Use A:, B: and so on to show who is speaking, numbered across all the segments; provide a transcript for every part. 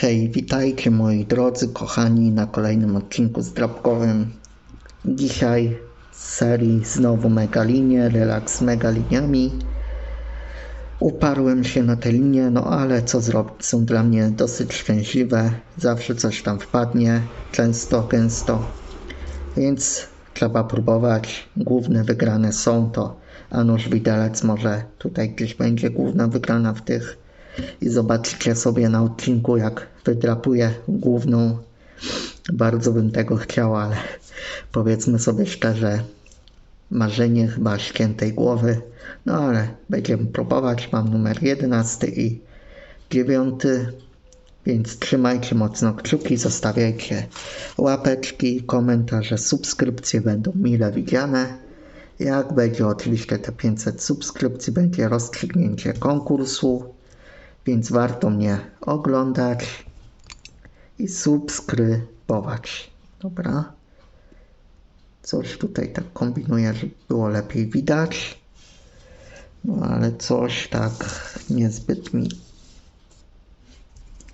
A: Hej, witajcie moi drodzy, kochani, na kolejnym odcinku zdrabkowym. Dzisiaj z serii znowu megalinie, relaks z megaliniami. Uparłem się na te linie, no ale co zrobić, są dla mnie dosyć szczęśliwe. Zawsze coś tam wpadnie, często, gęsto. Więc trzeba próbować. Główne wygrane są to Anusz Widelec, może tutaj gdzieś będzie główna wygrana w tych i zobaczycie sobie na odcinku, jak wydrapuję główną. Bardzo bym tego chciał, ale powiedzmy sobie szczerze, marzenie chyba świętej głowy. No ale będziemy próbować. Mam numer 11 i 9. Więc trzymajcie mocno kciuki, zostawiajcie łapeczki, komentarze, subskrypcje będą mile widziane. Jak będzie oczywiście te 500 subskrypcji, będzie rozstrzygnięcie konkursu więc warto mnie oglądać i subskrybować. Dobra. Coś tutaj tak kombinuję, żeby było lepiej widać. No ale coś tak niezbyt mi.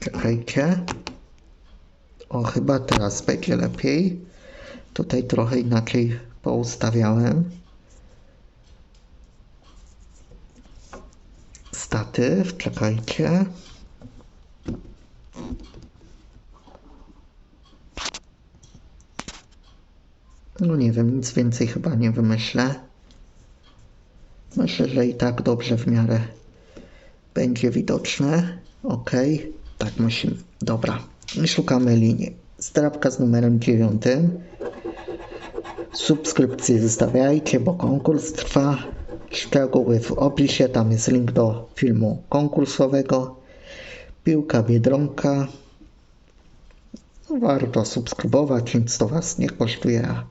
A: Czekajcie. O, chyba teraz będzie lepiej. Tutaj trochę inaczej poustawiałem. Statyw, czekajcie. No nie wiem, nic więcej chyba nie wymyślę. Myślę, że i tak dobrze w miarę będzie widoczne. Ok, tak musimy. Dobra, szukamy linii. Strapka z numerem 9. Subskrypcje zostawiajcie, bo konkurs trwa. Szczegóły w opisie, tam jest link do filmu konkursowego. Piłka Biedronka. Warto subskrybować, nic to Was nie kosztuje, a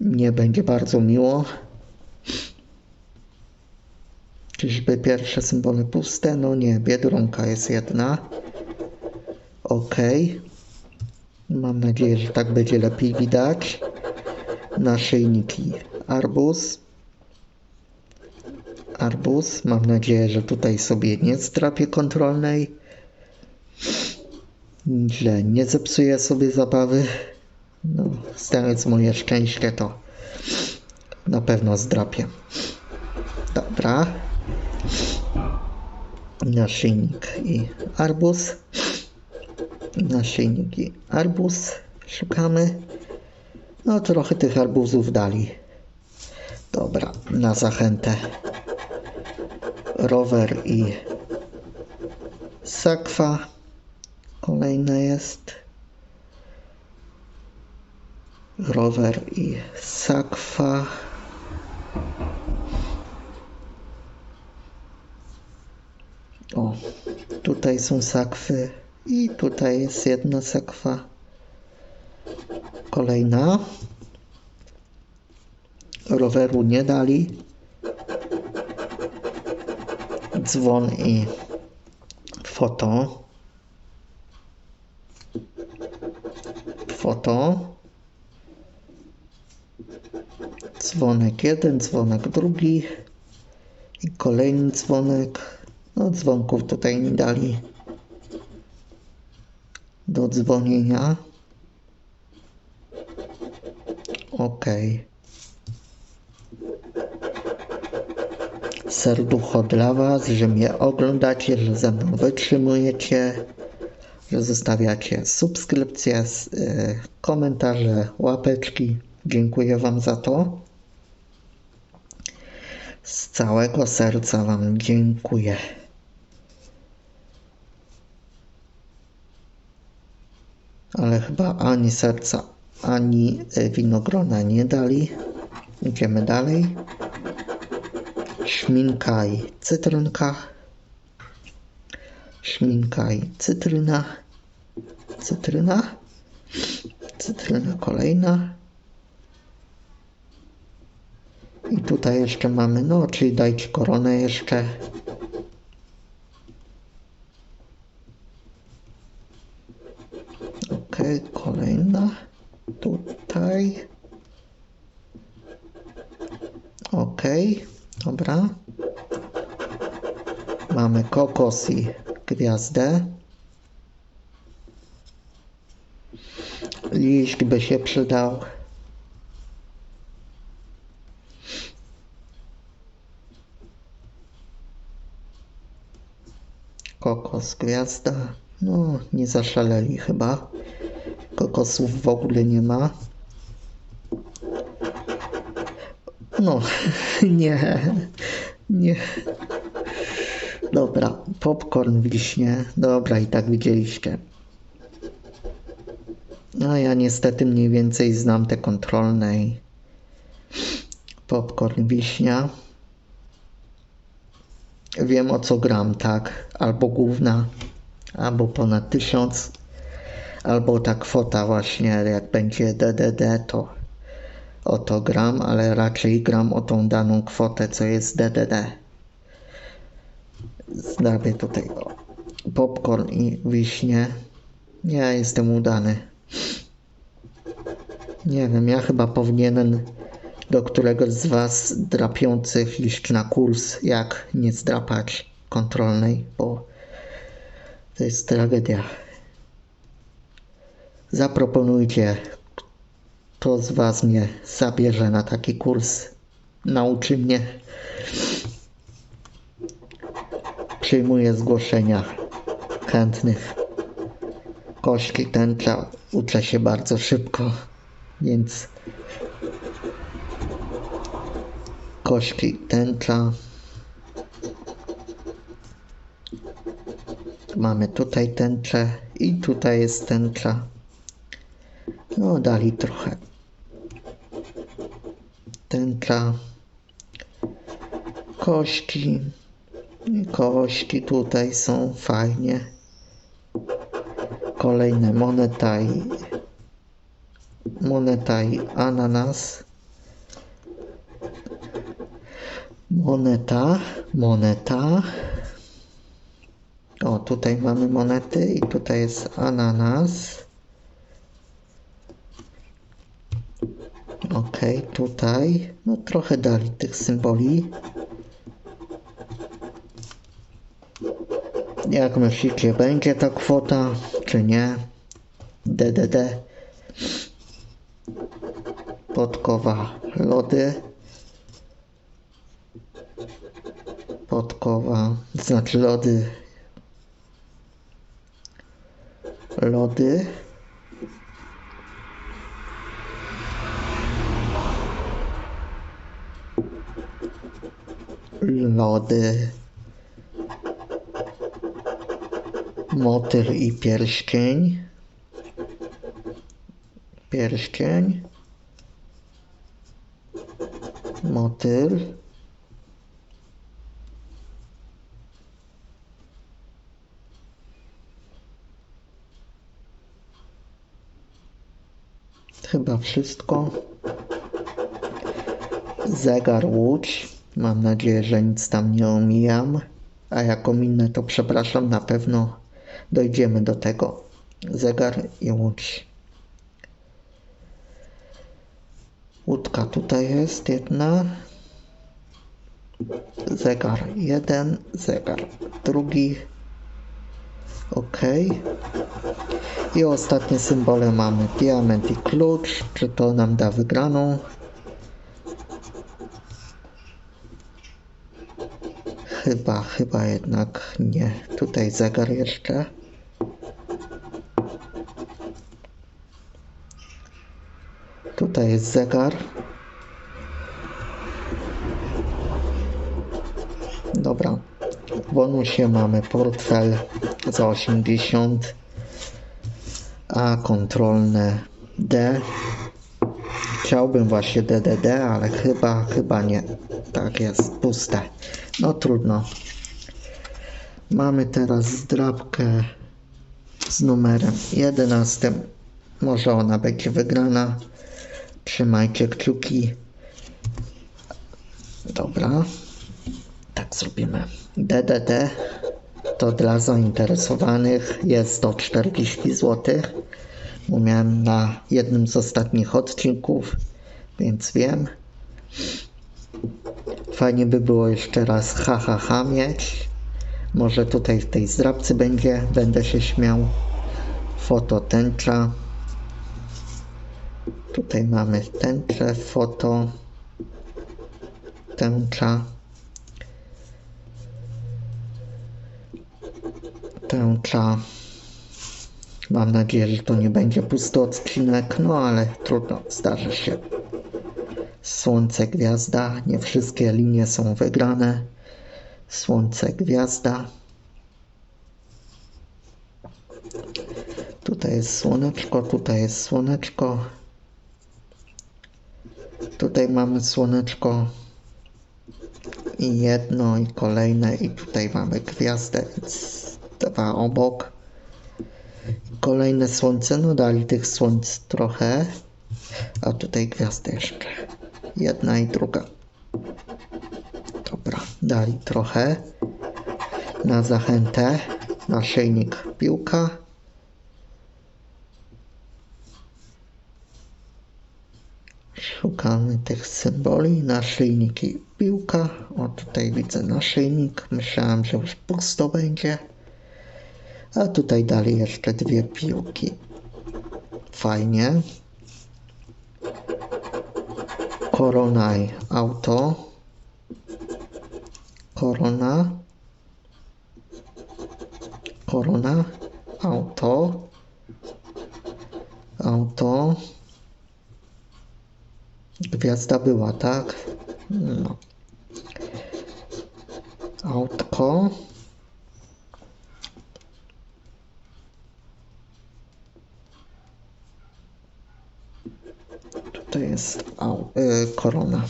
A: nie będzie bardzo miło. Czyżby pierwsze symbole puste? No nie, Biedronka jest jedna. Ok. Mam nadzieję, że tak będzie lepiej widać. Naszyjniki arbuz arbuz. Mam nadzieję, że tutaj sobie nie strapię kontrolnej. Źle, nie zepsuję sobie zabawy. No, stając moje szczęście, to na pewno zdrapię. Dobra. Naszyjnik i arbuz. Naszyjnik i arbuz. Szukamy. No, trochę tych arbuzów dali. Dobra, na zachętę rower i sakwa. Kolejna jest rower i sakwa. O, tutaj są sakwy i tutaj jest jedna sakwa. Kolejna. Roweru nie dali dzwon i foto. Foto. Dzwonek jeden, dzwonek drugi i kolejny dzwonek. No dzwonków tutaj nie dali do dzwonienia. Okej. Okay. Serducho dla Was, że mnie oglądacie, że ze mną wytrzymujecie, że zostawiacie subskrypcje, y, komentarze, łapeczki. Dziękuję Wam za to. Z całego serca Wam dziękuję. Ale chyba ani serca, ani y, winogrona nie dali. Idziemy dalej szminka i cytrynka, szminka i cytryna, cytryna, cytryna kolejna. I tutaj jeszcze mamy, no, czyli dajcie koronę jeszcze. Ok, kolejna. Tutaj. Ok. Dobra. Mamy kokos i gwiazdę. Liść by się przydał. Kokos, gwiazda. No, nie zaszaleli chyba. Kokosów w ogóle nie ma. No, nie, nie. Dobra, popcorn wiśnie. Dobra, i tak widzieliście. No ja niestety mniej więcej znam te kontrolne i popcorn wiśnia. Wiem o co gram, tak? Albo główna, albo ponad tysiąc, albo ta kwota właśnie, jak będzie DDD, to o to gram, ale raczej gram o tą daną kwotę, co jest DDD. Zrobię tutaj popcorn i wiśnie. Ja jestem udany. Nie wiem, ja chyba powinienem do któregoś z Was drapiących iść na kurs, jak nie zdrapać kontrolnej, bo to jest tragedia. Zaproponujcie, kto z Was mnie zabierze na taki kurs, nauczy mnie. Przyjmuję zgłoszenia chętnych. Kośki tęcza uczę się bardzo szybko, więc kośki tęcza. Mamy tutaj tęczę i tutaj jest tęcza. No dali trochę. Tęcza. Kośki. I Kośki tutaj są fajnie. Kolejne moneta i moneta i ananas. Moneta, moneta. O, tutaj mamy monety i tutaj jest ananas. Ok, tutaj. No trochę dali tych symboli. Jak myślicie, będzie ta kwota, czy nie? DDD. Podkowa lody. Podkowa, znaczy lody. Lody. Lody. Motyl i pierścień. Pierścień. Motyl. Chyba wszystko. Zegar łódź. Mam nadzieję, że nic tam nie omijam. A jak ominę, to przepraszam, na pewno dojdziemy do tego. Zegar i łódź. Łódka tutaj jest jedna. Zegar jeden, zegar drugi. Ok. I ostatnie symbole mamy diament i klucz. Czy to nam da wygraną? Chyba, chyba jednak nie. Tutaj zegar jeszcze. Tutaj jest zegar. Dobra. W bonusie mamy portfel za 80, a kontrolne D. Chciałbym właśnie DDD, ale chyba, chyba nie. Tak jest, puste. No trudno. Mamy teraz zdrabkę z numerem 11. Może ona będzie wygrana. Trzymajcie kciuki. Dobra. Tak zrobimy. DDD to dla zainteresowanych jest to 40 zł. Bo miałem na jednym z ostatnich odcinków, więc wiem. Fajnie by było jeszcze raz ha ha ha mieć. Może tutaj w tej zdrabce będzie, będę się śmiał. Foto tęcza. Tutaj mamy tęczę, foto, tęcza, tęcza. Mam nadzieję, że to nie będzie pusty odcinek, no ale trudno, zdarzy się. Słońce, gwiazda, nie wszystkie linie są wygrane. Słońce, gwiazda. Tutaj jest słoneczko, tutaj jest słoneczko. Tutaj mamy słoneczko i jedno i kolejne i tutaj mamy gwiazdę, więc dwa obok. Kolejne słońce, no dali tych słońc trochę, a tutaj gwiazdy jeszcze. Jedna i druga. Dobra, dali trochę. Na zachętę naszyjnik piłka. Szukamy tych symboli, naszyjniki piłka. O, tutaj widzę naszyjnik. Myślałem, że już pusto będzie. A tutaj dali jeszcze dwie piłki. Fajnie. Koronaj auto. Korona. Korona. Auto. Auto. Gwiazda była, tak? No. Autko. Tutaj jest y, korona.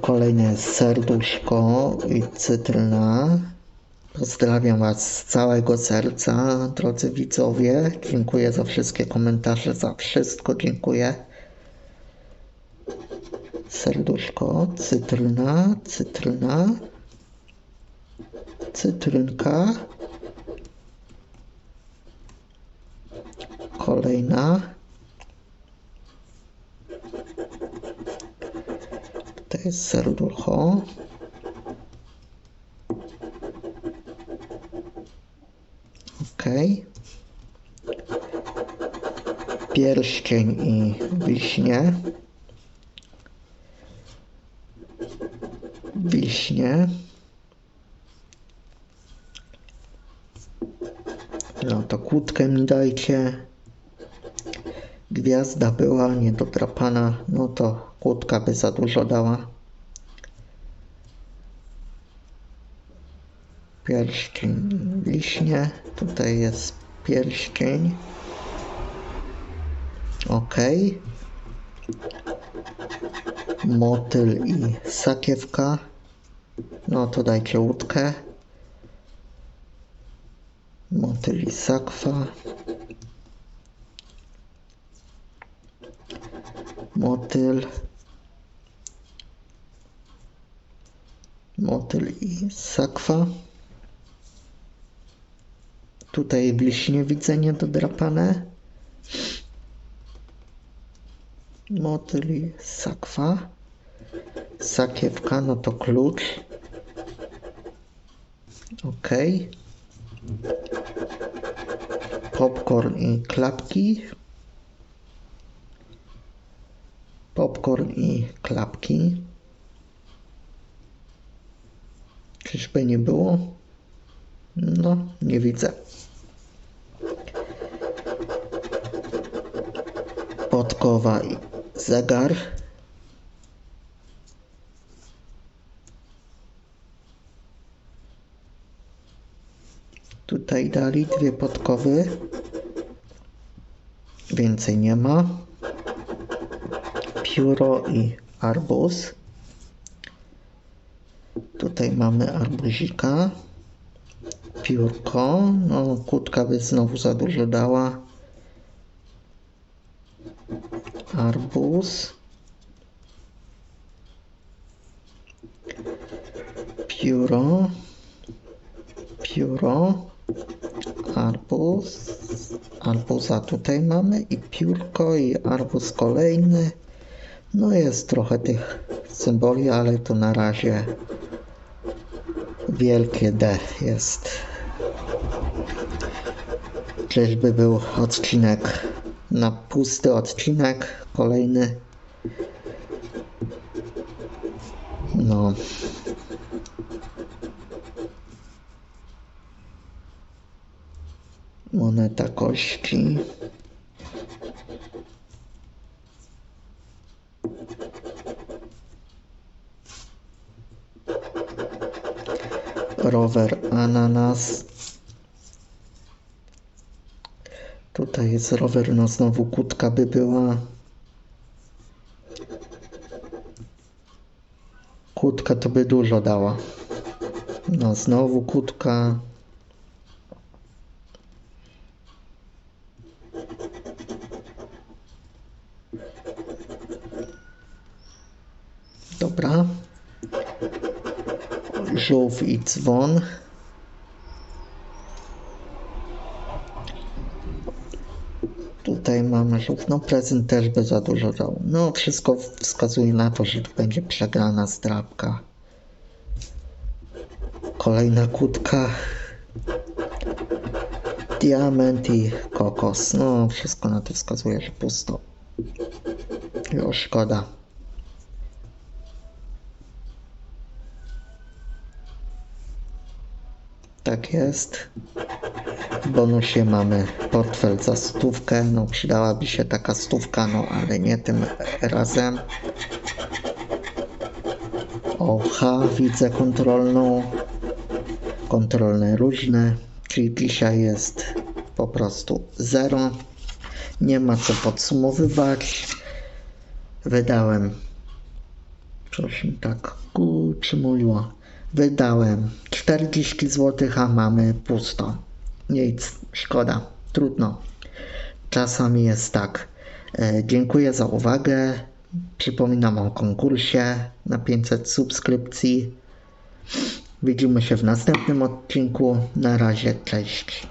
A: Kolejne serduszko i cytryna. Pozdrawiam Was z całego serca, drodzy widzowie. Dziękuję za wszystkie komentarze, za wszystko dziękuję. Serduszko, cytryna, cytryna, cytrynka. Kolejna. Jest serducho. Ok. Pierścień i wiśnie. Wiśnie. No to kłódkę mi dajcie. Gwiazda była niedodrapana, no to kłódka by za dużo dała. Pierścień wiśnie, tutaj jest pierścień. Ok. Motyl i sakiewka. No to dajcie łódkę. Motyl i sakwa. Motyl. Motyl i sakwa. Tutaj bliśnie widzę niedodrapane. Motyl i sakwa. Sakiewka, no to klucz. Ok. Popcorn i klapki. Popcorn i klapki. Czyżby nie było? No, nie widzę. Podkowa i zegar. Tutaj dali dwie podkowy. Więcej nie ma. Pióro i arbuz. Tutaj mamy arbuzika. Piórko. No, kłódka by znowu za dużo dała. Arbuz. Pióro. Pióro. Arbuz. Arbuza tutaj mamy i piórko i arbuz kolejny. No jest trochę tych symboli, ale to na razie wielkie D jest. Czyżby był odcinek na pusty odcinek, kolejny. No. Moneta kości. Rower ananas. Tutaj jest rower, no znowu kutka by była. Kutka to by dużo dała. No znowu kutka. Dobra. Żółw i dzwon. No prezent też by za dużo dał. No wszystko wskazuje na to, że tu będzie przegrana zdrabka. Kolejna kłódka. Diament i kokos. No wszystko na to wskazuje, że pusto. Już szkoda. Tak jest. Bonusie mamy portfel za stówkę. No przydałaby się taka stówka, no ale nie tym razem. Oha, widzę kontrolną. Kontrolne różne. Czyli dzisiaj jest po prostu zero. Nie ma co podsumowywać. Wydałem. Coś mi tak ku przymuliło. Wydałem 40 zł, a mamy pusto. Nic, szkoda, trudno. Czasami jest tak. E, dziękuję za uwagę. Przypominam o konkursie na 500 subskrypcji. Widzimy się w następnym odcinku. Na razie, cześć.